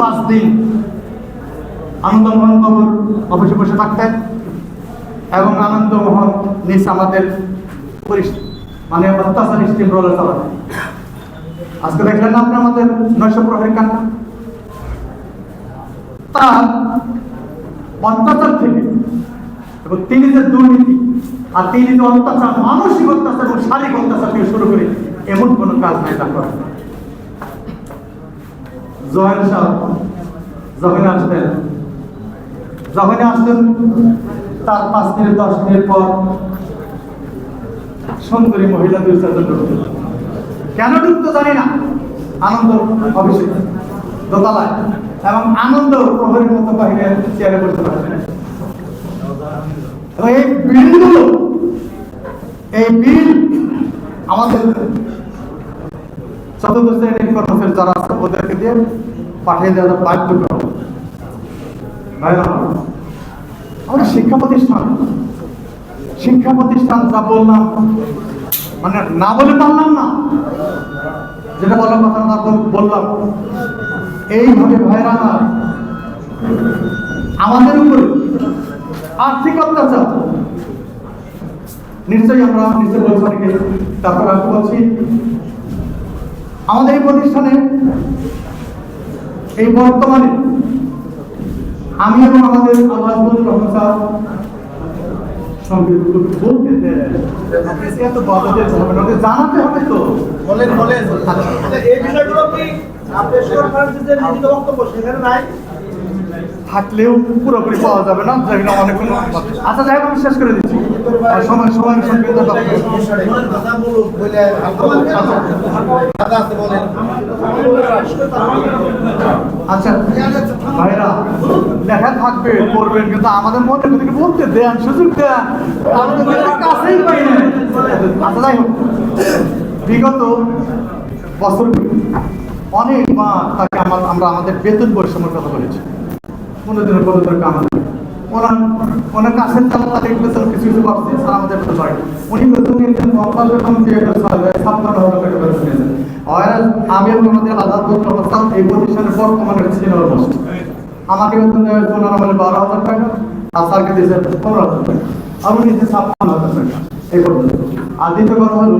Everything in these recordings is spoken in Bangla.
পাঁচ দিন বাবুর অফিসে বসে থাকতেন এবং আমাদের মানে অত্যাচার স্টিম রোলে চালাতেন। আজকে দেখলেন আপনি আমাদের প্রহরী কান্না? তার অত্যাচার থেকে এবং তিনি যে দুর্নীতি আর তিনি যে অত্যাচার, মানসিক অত্যাচার এবং শারীরিক অত্যাচার থেকে শুরু করে এমন কোনো কাজ নাই তার করেন জয়েন সাহ। যখন আসতেন যখনই আসতেন তার পাঁচ মিনিট, দশ মিনিট পর সুন্দরী মহিলা দুই কেন ঢুকতো জানি না। আনন্দ অফিসে দোতলায়। এবং আনন্দ প্রহরীর মতো বাহিরে চেয়ারে বসতে পারবে এই বিলগুলো, এই বিল আমাদের চতুর্থ শ্রেণির যারা আছে ওদেরকে দিয়ে পাঠিয়ে দেওয়া বাধ্য করা হবে। ভাইরা আমার, শিক্ষা প্রতিষ্ঠান শিক্ষা প্রতিষ্ঠান যা বললাম মানে না বলে পারলাম না যেটা বলার কথা না বল- বললাম এইভাবে ভাইরা আমাদের উপরে আর্থিক অত্যাচার নিশ্চয়ই আমরা নিশ্চয় বলছি তারপর আমি বলছি আমাদের এই প্রতিষ্ঠানে এই বর্তমানে আমি এবং আমাদের আল্লাহ রহমান জানাতে হবে তো? বলেন বলেন। আচ্ছা, এই বিষয়গুলো কি আপনার কনফারেন্সে যে লিখিত বক্তব্য সেখানে নাই? থাকলেও পুরোপুরি পাওয়া যাবে না, যাই না অনেক আচ্ছা যাই আমি শেষ করে দিচ্ছি। সময় সময় আচ্ছা ভাইরা থাকবে, করবেন, কিন্তু আমাদের মনে থেকে বলতে দেন, সুযোগ দেন কাছেই পাই না। আচ্ছা যাই হোক। বিগত বছর অনেকবার তাকে আমরা আমাদের বেতন বৈষম্যের কথা বলেছি। পনেরো দিনের পনেরো দিনের কাম নেই। ওনার ওনার কিছু কিছু উনি আজাদ প্রস্তাব এই প্রতিষ্ঠানের আমাকে বারো হাজার টাকা, আর স্যারকে পনেরো হাজার টাকা। আর উনি দিয়েছে ছাপ্পান্ন হাজার টাকা, এই পর্যন্ত। আর দ্বিতীয় কথা হলো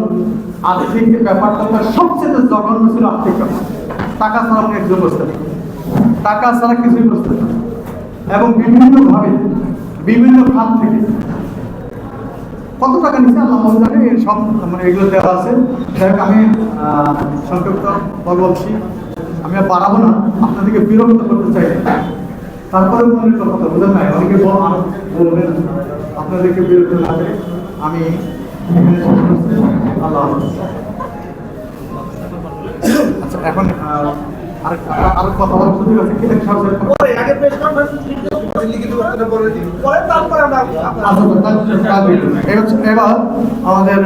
ব্যাপারটা সবচেয়ে জঘন্য ছিল আর্থিক টাকা ছাড়া আপনি একজন বসতে টাকা ছাড়া কিছুই বসতে পারেন এবং বিভিন্নভাবে বিভিন্ন খাত থেকে। কত টাকা নিচ্ছে আল্লাহ জানে সব মানে এগুলো দেওয়া আছে। যাই আমি সংক্ষিপ্ত বলছি। আমি আর বাড়াবো না। আপনাদেরকে বিরক্ত করতে চাই। তারপরে মনে কথা বোঝেন নাই অনেকে বলবেন আপনাদেরকে বিরক্ত না আমি। আল্লাহ আচ্ছা এখন আচ্ছা, এবার- আমাদের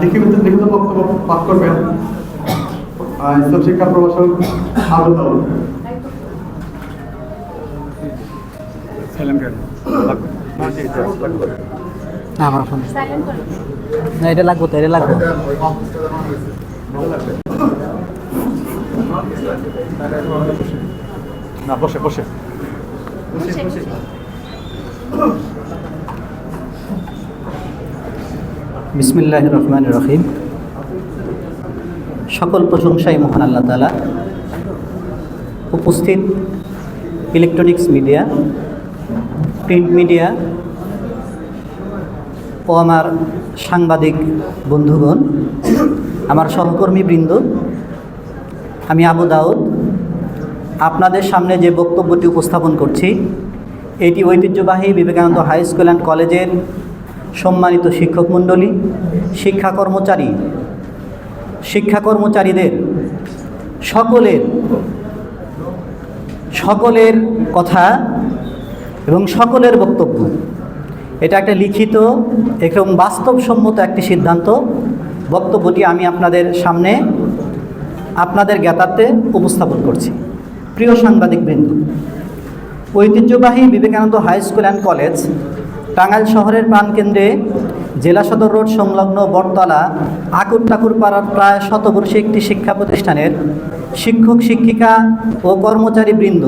লিখিত লিখিত বক্তব্য পাঠ করবেন। ইসলাম শিক্ষা প্রভাষক আবু দাউদ না আমার ফোন না এটা লাগবো তো এটা লাগবো। না, বসে বসে। বিসমিল্লাহ রহমান রহিম। সকল প্রশংসাই মহান আল্লাহ তালা উপস্থিত ইলেকট্রনিক্স মিডিয়া, প্রিন্ট মিডিয়া ও আমার সাংবাদিক বন্ধুগণ, আমার সহকর্মীবৃন্দ আমি আবু দাউদ। আপনাদের সামনে যে বক্তব্যটি উপস্থাপন করছি, এটি ঐতিহ্যবাহী বিবেকানন্দ হাই স্কুল অ্যান্ড কলেজের সম্মানিত শিক্ষক মণ্ডলী, শিক্ষা কর্মচারী, শিক্ষা কর্মচারীদের সকলের সকলের কথা এবং সকলের বক্তব্য। এটা একটা লিখিত এবং বাস্তবসম্মত একটি সিদ্ধান্ত। বক্তব্যটি আমি আপনাদের সামনে আপনাদের জ্ঞাতার্থে উপস্থাপন করছি। প্রিয় সাংবাদিকবৃন্দ, ঐতিহ্যবাহী Vivekananda high school and college, Tangail শহরের প্রাণকেন্দ্রে জেলা সদর রোড সংলগ্ন বটতলা আকুর টাকুর পাড়ার প্রায় শতবর্ষী একটি শিক্ষা প্রতিষ্ঠানের শিক্ষক, শিক্ষিকা ও কর্মচারী বৃন্দ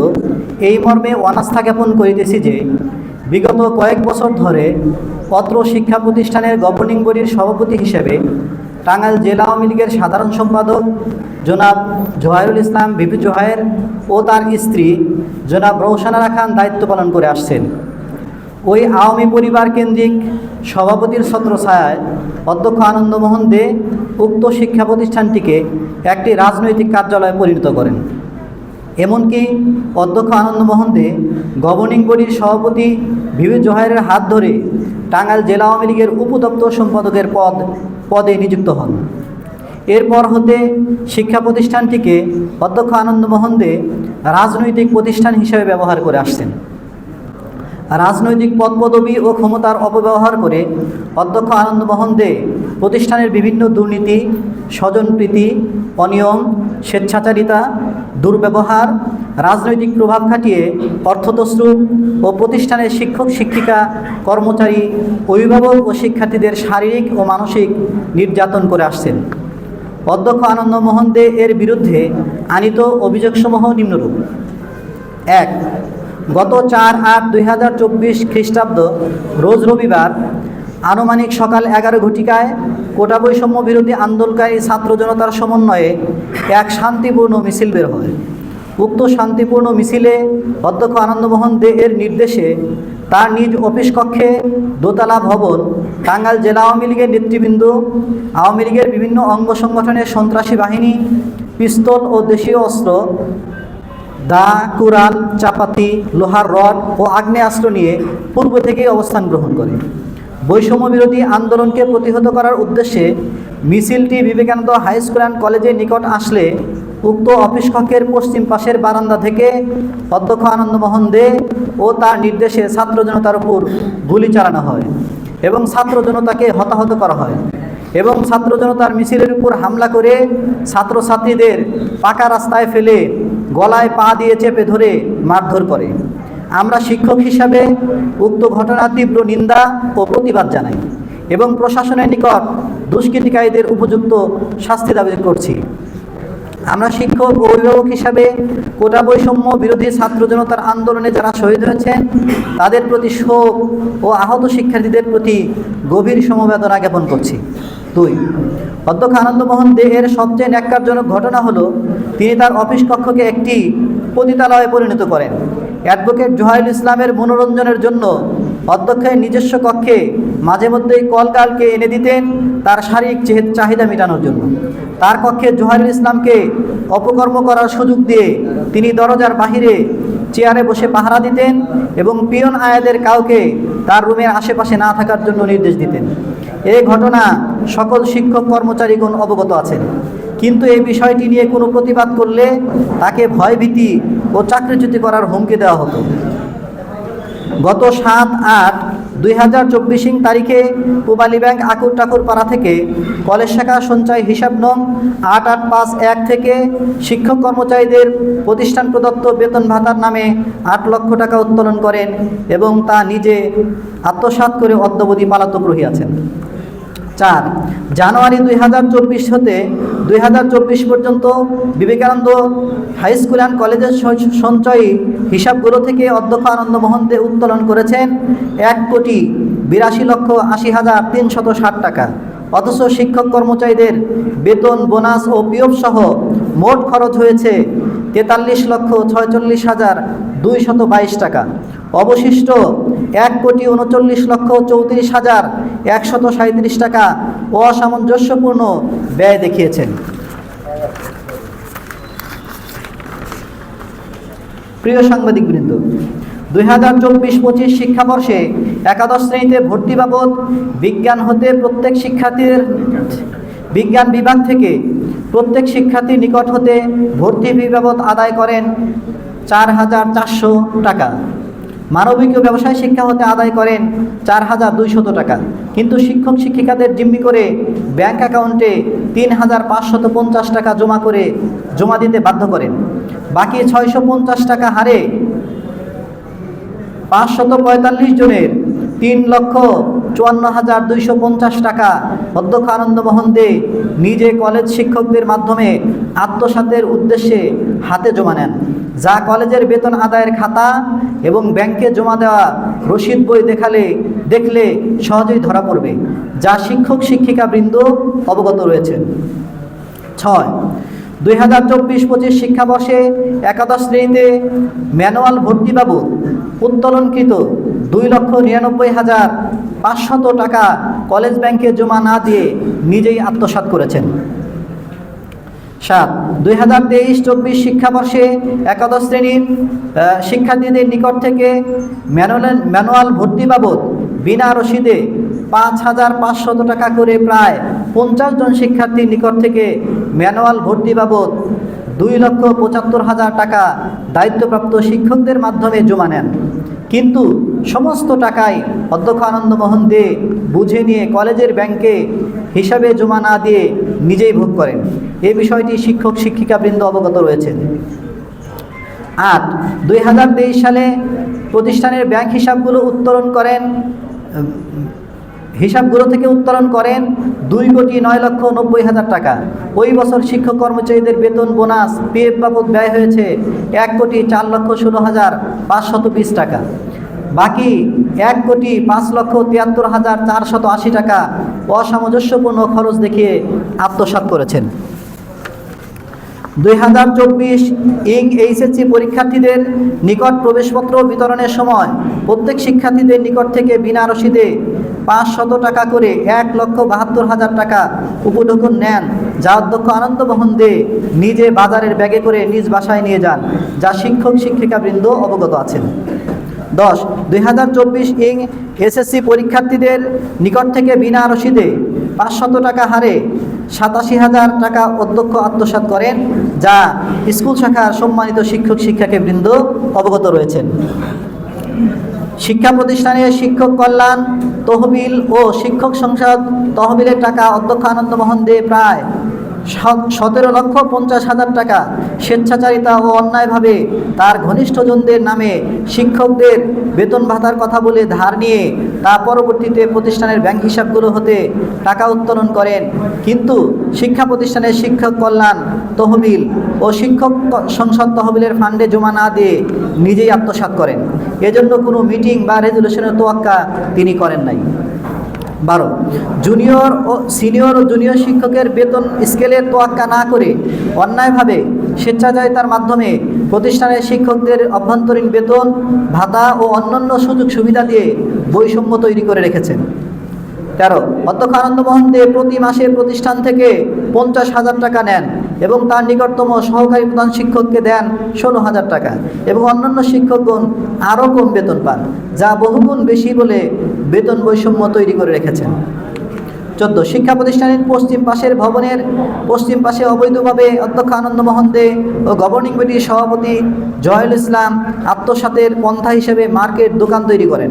এই মর্মে অনাস্থা জ্ঞাপন করিতেছি যে, বিগত কয়েক বছর ধরে পত্র শিক্ষা প্রতিষ্ঠানের গভর্নিং বডির সভাপতি হিসেবে টাঙ্গাইল জেলা আওয়ামী লীগের সাধারণ সম্পাদক জনাব জোহাইরুল ইসলাম, বিপি জোহায়ের ও তার স্ত্রী জনাব রৌশানারা খান দায়িত্ব পালন করে আসছেন। ওই আওয়ামী পরিবার কেন্দ্রিক সভাপতির ছত্রছায়ায় অধ্যক্ষ আনন্দমোহন দে উক্ত শিক্ষা প্রতিষ্ঠানটিকে একটি রাজনৈতিক কার্যালয়ে পরিণত করেন। এমনকি অধ্যক্ষ আনন্দমোহন দে গভর্নিং বডির সভাপতি ভিভি জোহাইরের হাত ধরে টাঙ্গাইল জেলা আওয়ামী লীগের উপদপ্তর সম্পাদকের পদ, পদে নিযুক্ত হন। এরপর হতে শিক্ষা প্রতিষ্ঠানটিকে অধ্যক্ষ আনন্দমোহন দে রাজনৈতিক প্রতিষ্ঠান হিসেবে ব্যবহার করে আসছেন। রাজনৈতিক পদপদবি ও ক্ষমতার অপব্যবহার করে অধ্যক্ষ আনন্দমোহন দে প্রতিষ্ঠানের বিভিন্ন দুর্নীতি, স্বজনপ্রীতি, অনিয়ম, স্বেচ্ছাচারিতা দুর্ব্যবহার, রাজনৈতিক প্রভাব খাটিয়ে অর্থতস্রুপ ও প্রতিষ্ঠানের শিক্ষক, শিক্ষিকা, কর্মচারী, অভিভাবক ও শিক্ষার্থীদের শারীরিক ও মানসিক নির্যাতন করে আসছেন। অধ্যক্ষ আনন্দমোহন দে এর বিরুদ্ধে আনিত অভিযোগসমূহ নিম্নরূপ। এক, গত চার আট দুই খ্রিস্টাব্দ, রোজ রবিবার আনুমানিক সকাল এগারো ঘটিকায় কোটা বৈষম্য বিরোধী আন্দোলনকারী ছাত্র জনতার সমন্বয়ে এক শান্তিপূর্ণ মিছিল বের হয়। উক্ত শান্তিপূর্ণ মিছিলে অধ্যক্ষ আনন্দমোহন দে এর নির্দেশে তার নিজ অফিস কক্ষে দোতলা ভবন, টাঙ্গাইল জেলা আওয়ামী লীগের নেতৃবৃন্দ, আওয়ামী লীগের বিভিন্ন অঙ্গ সংগঠনের সন্ত্রাসী বাহিনী, পিস্তল ও দেশীয় অস্ত্র, দা কুরাল চাপাতি, লোহার রড ও আগ্নেয়াস্ত্র নিয়ে পূর্ব থেকেই অবস্থান গ্রহণ করে। বৈষম্য বিরোধী আন্দোলনকে প্রতিহত করার উদ্দেশ্যে মিছিলটি বিবেকানন্দ হাই স্কুল অ্যান্ড কলেজের নিকট আসলে উক্ত অফিস কক্ষের পশ্চিম পাশের বারান্দা থেকে অধ্যক্ষ আনন্দমোহন দে ও তার নির্দেশে ছাত্র জনতার উপর গুলি চালানো হয় এবং ছাত্র জনতাকে হতাহত করা হয় এবং ছাত্র জনতার মিছিলের উপর হামলা করে ছাত্রছাত্রীদের পাকা রাস্তায় ফেলে গলায় পা দিয়ে চেপে ধরে মারধর করে। আমরা শিক্ষক হিসাবে উক্ত ঘটনার তীব্র নিন্দা ও প্রতিবাদ জানাই এবং প্রশাসনের নিকট দুষ্কৃতিকারীদের উপযুক্ত শাস্তি দাবি করছি। আমরা শিক্ষক ও অভিভাবক হিসাবে কোটা বৈষম্য বিরোধী ছাত্র জনতার আন্দোলনে যারা শহীদ হয়েছেন, তাদের প্রতি শোক ও আহত শিক্ষার্থীদের প্রতি গভীর সমবেদনা জ্ঞাপন করছি। দুই, অধ্যক্ষ আনন্দমোহন দেহের সবচেয়ে ন্যাক্কারজনক ঘটনা হলো, তিনি তার অফিস কক্ষকে একটি পতিতালয়ে পরিণত করেন। অ্যাডভোকেট জোহাইল ইসলামের মনোরঞ্জনের জন্য অধ্যক্ষের নিজস্ব কক্ষে মাঝে মধ্যেই কলকালকে এনে দিতেন তার শারীরিক চাহিদা মেটানোর জন্য। তার কক্ষে জোহারুল ইসলামকে অপকর্ম করার সুযোগ দিয়ে তিনি দরজার বাহিরে চেয়ারে বসে পাহারা দিতেন এবং পিয়ন আয়াদের কাউকে তার রুমের আশেপাশে না থাকার জন্য নির্দেশ দিতেন। এই ঘটনা সকল শিক্ষক কর্মচারীগণ অবগত আছেন। কিন্তু এই বিষয়টি নিয়ে কোনো প্রতিবাদ করলে তাকে ভয়ভীতি ও চাকরিচ্যুতি করার হুমকি দেওয়া হতো। গত সাত আট দুই হাজার চব্বিশ তারিখে পূবালী ব্যাংক আকুর টাকুর পাড়া থেকে কলেজ শাখা সঞ্চয় হিসাব নং আট আট পাঁচ এক থেকে শিক্ষক কর্মচারীদের প্রতিষ্ঠান প্রদত্ত বেতন ভাতার নামে আট লক্ষ টাকা উত্তোলন করেন এবং তা নিজে আত্মসাৎ করে অদ্যবধি পালাতক রহিয়াছেন। চার। জানুয়ারি দুই হাজার চব্বিশ হতে দুই হাজার চব্বিশ পর্যন্ত বিবেকানন্দ হাই স্কুল অ্যান্ড কলেজের সঞ্চয়ী হিসাবগুলো থেকে অধ্যক্ষ আনন্দমোহন দে উত্তোলন করেছেন এক কোটি বিরাশি লক্ষ আশি হাজার তিনশত ষাট টাকা। অথচ শিক্ষক কর্মচারীদের বেতন, বোনাস ও পিএফ সহ মোট খরচ হয়েছে তেতাল্লিশ লক্ষ ছয়চল্লিশ হাজার দুইশত বাইশ টাকা। অবশিষ্ট এক কোটি উনচল্লিশ লক্ষ চৌত্রিশ হাজার একশত সাঁত্রিশ টাকা অসামঞ্জস্যপূর্ণ ব্যয় দেখিয়েছেন। প্রিয় সাংবাদিকবৃন্দ, দুই হাজার চব্বিশ পঁচিশ শিক্ষাবর্ষে একাদশ শ্রেণীতে ভর্তি বাবদ বিজ্ঞান হতে প্রত্যেক শিক্ষার্থীর বিজ্ঞান বিভাগ থেকে প্রত্যেক শিক্ষার্থীর নিকট হতে ভর্তি ফি আদায় করেন চার হাজার চারশো টাকা। মানবিক ব্যবসায় শিক্ষা হতে আদায় করেন চার হাজার দুইশত টাকা। কিন্তু শিক্ষক, শিক্ষিকাদের জিম্মি করে ব্যাংক অ্যাকাউন্টে তিন হাজার পাঁচশত পঞ্চাশ টাকা জমা করে জমা দিতে বাধ্য করেন। বাকি ছয়শো পঞ্চাশ টাকা হারে পাঁচশত পঁয়তাল্লিশ জনের তিন লক্ষ চুয়ান্ন হাজার দুইশো পঞ্চাশ টাকা। অধ্যক্ষ আনন্দমোহন দে নিজে কলেজ শিক্ষকদের মাধ্যমে আত্মসাতের উদ্দেশ্যে হাতে জমা নেন। যা কলেজের বেতন আদায়ের খাতা এবং ব্যাংকে জমা দেওয়া রসিদ বই দেখালে দেখলে সহজেই ধরা পড়বে, যা শিক্ষক শিক্ষিকা বৃন্দ অবগত রয়েছেন। ছয়, দুই হাজার চব্বিশ পঁচিশ শিক্ষাবর্ষে একাদশ শ্রেণীতে ম্যানুয়াল ভর্তি বাবদ উত্তোলনকৃত দুই লক্ষ নিরানব্বই হাজার পাঁচশত টাকা কলেজ ব্যাংকে জমা না দিয়ে নিজেই আত্মসাৎ করেছেন। সাত, দুই হাজার তেইশ চব্বিশ শিক্ষাবর্ষে একাদশ শ্রেণির শিক্ষার্থীদের নিকট থেকে ম্যানুয়াল ম্যানুয়াল ভর্তি বাবদ বিনা রসিদে পাঁচ হাজার পাঁচশত টাকা করে প্রায় পঞ্চাশ জন শিক্ষার্থীর নিকট থেকে ম্যানুয়াল ভর্তি বাবদ দুই লক্ষ পঁচাত্তর হাজার টাকা দায়িত্বপ্রাপ্ত শিক্ষকদের মাধ্যমে জমা নেন। কিন্তু সমস্ত টাকায় অধ্যক্ষ আনন্দমোহন দে বুঝে নিয়ে কলেজের ব্যাংকে হিসাবে জমা না দিয়ে নিজেই ভোগ করেন। এ বিষয়টি শিক্ষক শিক্ষিকাবৃন্দ অবগত রয়েছেন। আট, দুই সালে প্রতিষ্ঠানের ব্যাংক হিসাবগুলো উত্তোলন করেন হিসাবগুলো থেকে উত্তোলন করেন দুই কোটি নয় লক্ষ নব্বই হাজার টাকা। ওই বছর শিক্ষক কর্মচারীদের বেতন বোনাস পিএফ বাবদ ব্যয় হয়েছে এক কোটি চার লক্ষ ষোলো হাজার পাঁচশত বিশ টাকা। বাকি এক কোটি পাঁচ লক্ষ তিয়াত্তর হাজার চারশত আশি টাকা অসামঞ্জস্যপূর্ণ খরচ দেখিয়ে আত্মসাত করেছেন। দুই হাজার চব্বিশ ইং এইচএসসি পরীক্ষার্থীদের নিকট প্রবেশপত্র বিতরণের সময় প্রত্যেক শিক্ষার্থীদের নিকট থেকে বিনা রসিদে পাঁচ শত টাকা করে এক লক্ষ বাহাত্তর হাজার টাকা উপঢৌকন নেন, যা অধ্যক্ষ আনন্দমোহন দে নিজে বাজারের ব্যাগে করে নিজ বাসায় নিয়ে যান, যা শিক্ষক, শিক্ষিকাবৃন্দ অবগত আছেন। দশ, দুই হাজার চব্বিশ ইং এসএসসি পরীক্ষার্থীদের নিকট থেকে বিনা রসিদে পাঁচশত টাকা হারে সাতাশি হাজার টাকা অধ্যক্ষ আত্মসাত করেন, যা স্কুল শাখার সম্মানিত শিক্ষক শিক্ষাকে বৃন্দ অবগত রয়েছেন। শিক্ষা প্রতিষ্ঠানের শিক্ষক কল্যাণ, তহবিল ও শিক্ষক সংসদ তহবিলের টাকা অধ্যক্ষ আনন্দমোহন দে প্রায় সতেরো লক্ষ পঞ্চাশ হাজার টাকা স্বেচ্ছাচারিতা ও অন্যায়ভাবে তার ঘনিষ্ঠজনদের নামে শিক্ষকদের বেতন ভাতার কথা বলে ধার নিয়ে তা পরবর্তীতে প্রতিষ্ঠানের ব্যাংক হিসাবগুলো হতে টাকা উত্তোলন করেন। কিন্তু শিক্ষা প্রতিষ্ঠানের শিক্ষক কল্যাণ তহবিল ও শিক্ষক সংসদ তহবিলের ফান্ডে জমা না দিয়ে নিজেই আত্মসাৎ করেন। এজন্য কোনো মিটিং বা রেজলিউশনের তোয়াক্কা তিনি করেন নাই। বারো। জুনিয়র ও সিনিয়র ও জুনিয়র শিক্ষকের বেতন স্কেলের তোয়াক্কা না করে অন্যায়ভাবে স্বেচ্ছাচারিতার মাধ্যমে প্রতিষ্ঠানের শিক্ষকদের অভ্যন্তরীণ বেতন, ভাতা ও অন্যান্য সুযোগ সুবিধা দিয়ে বৈষম্য তৈরি করে রেখেছেন। তেরো, অধ্যক্ষ আনন্দমোহন দে প্রতি মাসে প্রতিষ্ঠান থেকে পঞ্চাশ হাজার টাকা নেন এবং তার নিকটতম সহকারী প্রধান শিক্ষককে দেন ষোলো হাজার টাকা এবং অন্যান্য শিক্ষকগণ আরও কম বেতন পান, যা বহুগুণ বেশি বলে বেতন বৈষম্য তৈরি করে রেখেছেন। চোদ্দ শিক্ষা প্রতিষ্ঠানের পশ্চিম পাশের ভবনের পশ্চিম পাশে অবৈধভাবে অধ্যক্ষ আনন্দমোহন দে ও গভর্নিং বডির সভাপতি জয়ুল ইসলাম আত্মসাতের পন্থা হিসেবে মার্কেট দোকান তৈরি করেন।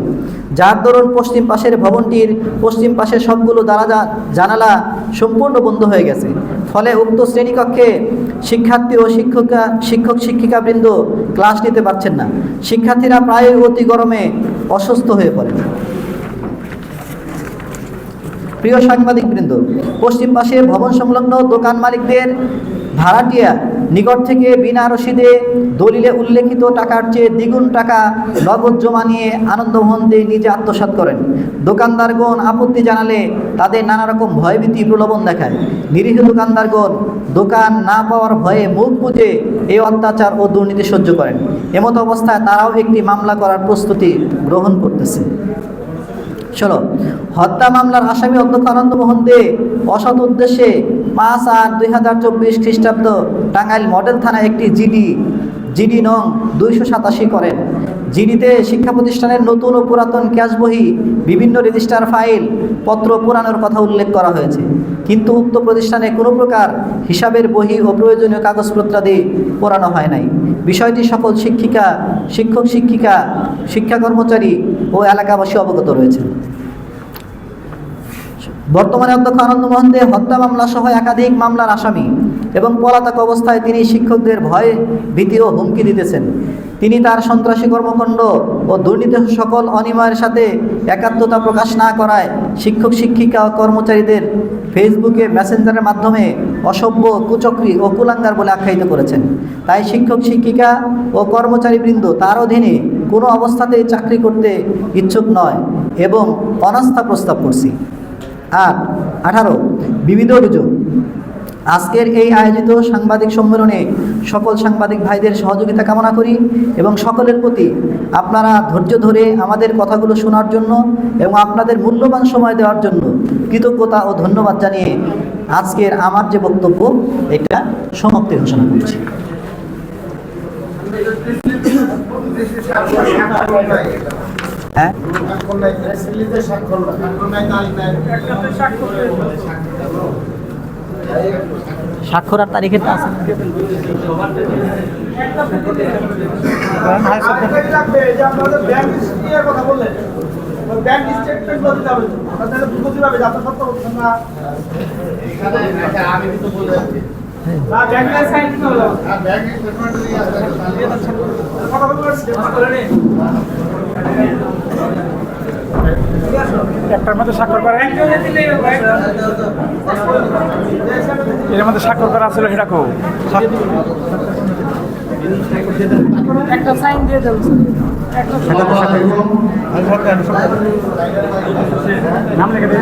যার দরুন পশ্চিম পাশের ভবনটির পশ্চিম পাশের সবগুলো দাঁড়া জানালা সম্পূর্ণ বন্ধ হয়ে গেছে। ফলে উক্ত শ্রেণীকক্ষে শিক্ষার্থী ও শিক্ষিকা, শিক্ষক শিক্ষিকাবৃন্দ ক্লাস নিতে পারছেন না। শিক্ষার্থীরা প্রায়ই অতি গরমে অসুস্থ হয়ে পড়েন। প্রিয় সাংবাদিকবৃন্দ, পশ্চিম পাশে ভবন সংলগ্ন দোকান মালিকদের ভাড়াটিয়া, নিকট থেকে বিনা রসিদে দলিলে উল্লেখিত টাকার চেয়ে দ্বিগুণ টাকা নগদ জমা নিয়ে আনন্দমোহন দে নিজে আত্মসাৎ করেন। দোকানদারগণ আপত্তি জানালে তাদের নানা রকম ভয়ভীতি প্রলোভন দেখায়। নিরীহ দোকানদারগণ দোকান না পাওয়ার ভয়ে মুখ বুঝে এই অত্যাচার ও দুর্নীতি সহ্য করেন। এমতো অবস্থায় তারাও একটি মামলা করার প্রস্তুতি গ্রহণ করতেছে। ষোলো হত্যা মামলার আসামি অধ্যক্ষ আনন্দমোহন দে অসৎ উদ্দেশ্যে পাঁচ আট দুই হাজার চব্বিশ খ্রিস্টাব্দ টাঙ্গাইল মডেল থানায় একটি জিডি জিডি নং দুইশো সাতাশি করেন। জিডিতে শিক্ষা প্রতিষ্ঠানের নতুন ও পুরাতন ক্যাশ বহি, বিভিন্ন রেজিস্টার ফাইল, পত্র পুরানোর কথা উল্লেখ করা হয়েছে। কিন্তু উক্ত প্রতিষ্ঠানে কোনো প্রকার হিসাবের বহি ও প্রয়োজনীয় কাগজপত্রাদি পোড়ানো হয় নাই। বিষয়টি সকল শিক্ষিকা শিক্ষক শিক্ষিকা শিক্ষা কর্মচারী ও এলাকাবাসী অবগত রয়েছেন। বর্তমানে অধ্যক্ষ আনন্দ মোহন দে হত্যা মামলা সহ একাধিক মামলার আসামি এবং পলাতক অবস্থায় তিনি শিক্ষকদের ভয়ে ভীতি ও হুমকি দিতেছেন। তিনি তার সন্ত্রাসী কর্মকাণ্ড ও দুর্নীতি সকল অনিময়ের সাথে একাত্মতা প্রকাশ না করায় শিক্ষক, শিক্ষিকা কর্মচারীদের ফেসবুকে মেসেঞ্জারের মাধ্যমে অসভ্য কুচক্রী ও কুলাঙ্গার বলে আখ্যায়িত করেছেন। তাই শিক্ষক, শিক্ষিকা ও কর্মচারীবৃন্দ তার অধীনে কোনো অবস্থাতেই চাকরি করতে ইচ্ছুক নয় এবং অনাস্থা প্রস্তাব করছি। আর আঠারো বিবিধ অভিযোগ। আজকের এই আয়োজিত সাংবাদিক সম্মেলনে সকল সাংবাদিক ভাইদের সহযোগিতা কামনা করি এবং সকলের প্রতি আপনারা ধৈর্য ধরে আমাদের কথাগুলো শোনার জন্য এবং আপনাদের মূল্যবান সময় দেওয়ার জন্য কৃতজ্ঞতা ও ধন্যবাদ জানিয়ে আজকের আমার যে বক্তব্য এটা সমাপ্তি ঘোষণা করছি। হ্যাঁ? স্বাক্ষর আর তারিখের আছে ব্যাংক একটার মধ্যে স্বাক্ষর করে। এর মধ্যে স্বাক্ষর করা ছিল সেটা কো। একটা সাইন দিয়ে নাম লিখে দিন।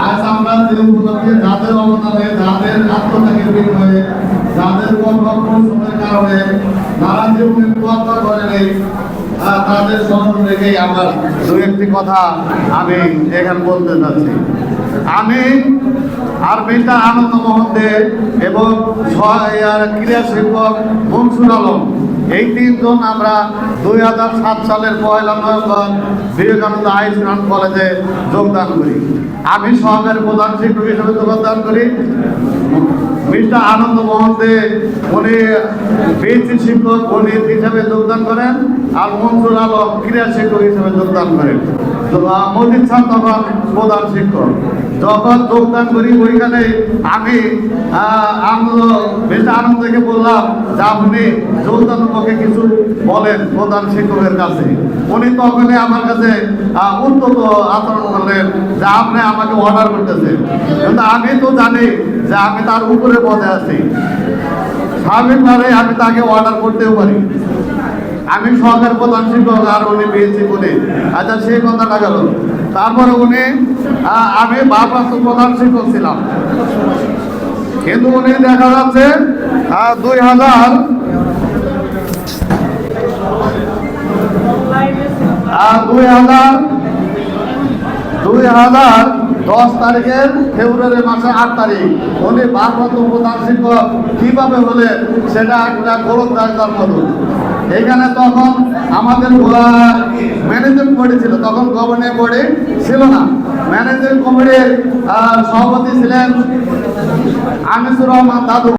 আজ আমরা যে উপলক্ষে যাদের অবদানে যাদের আত্মত্যাগের বিনিময়ে যাদের কর্মক্ষমের কারণে তোয়াক্কা করেন এই তাদের স্মরণ রেখেই আমার দু একটি কথা আমি এখানে বলতে চাচ্ছি আমি আর মিস্টার আনন্দ মোহন দে এবং ক্রীড়া শিক্ষক মনসুর আলম এই তিনজন আমরা দুই হাজার সাত সালের পয়লা নভেম্বর বিবেকানন্দ স্কুল কলেজে যোগদান করি। আমি সহকারী প্রধান শিক্ষক হিসেবে যোগদান করি। মিস্টার আনন্দ মোহন দে, উনি পিএইচসি শিক্ষক, গণিত হিসেবে যোগদান করেন। আর মনসুর আলম ক্রীড়া শিক্ষক হিসেবে যোগদান করেন। মজিদ খান তখন প্রধান শিক্ষক। যখন যোগদান করি ওইখানে আমি আনন্দ মিস্টার আনন্দকে বললাম যে আপনি যোগদান পক্ষে কিছু বলেন প্রধান শিক্ষকের কাছে। উনি তখনই আমার কাছে উন্নত আচরণ করলেন যে আপনি আমাকে অর্ডার করতেছেন। কিন্তু আমি তো জানি যে আমি তার উপরে পদে আছি। স্বাভাবিকভাবে আমি তাকে অর্ডার করতেও পারি। আমি সহকার প্রধান শিক্ষক আর উনি পেয়েছি বলে আচ্ছা সেই কথাটা গেল। তারপরে উনি আমি ভারপ্রাপ্ত প্রধান শিক্ষক ছিলাম। কিন্তু উনি দেখা যাচ্ছে দুই হাজার দুই হাজার দুই হাজার দশ তারিখের ফেব্রুয়ারি মাসে আট তারিখ। উনি ভারপ্রাপ্ত প্রধান শিক্ষক কীভাবে হলে সেটা একটা গোলকদারিতার মতো এখানে তখন আমাদের ম্যানেজমেন্ট বোর্ডে ছিল, তখন গভর্নিং বোর্ডে ছিল না। ম্যানেজমেন্ট কমিটির সভাপতি ছিলেন আনিসুর রহমান দাদু।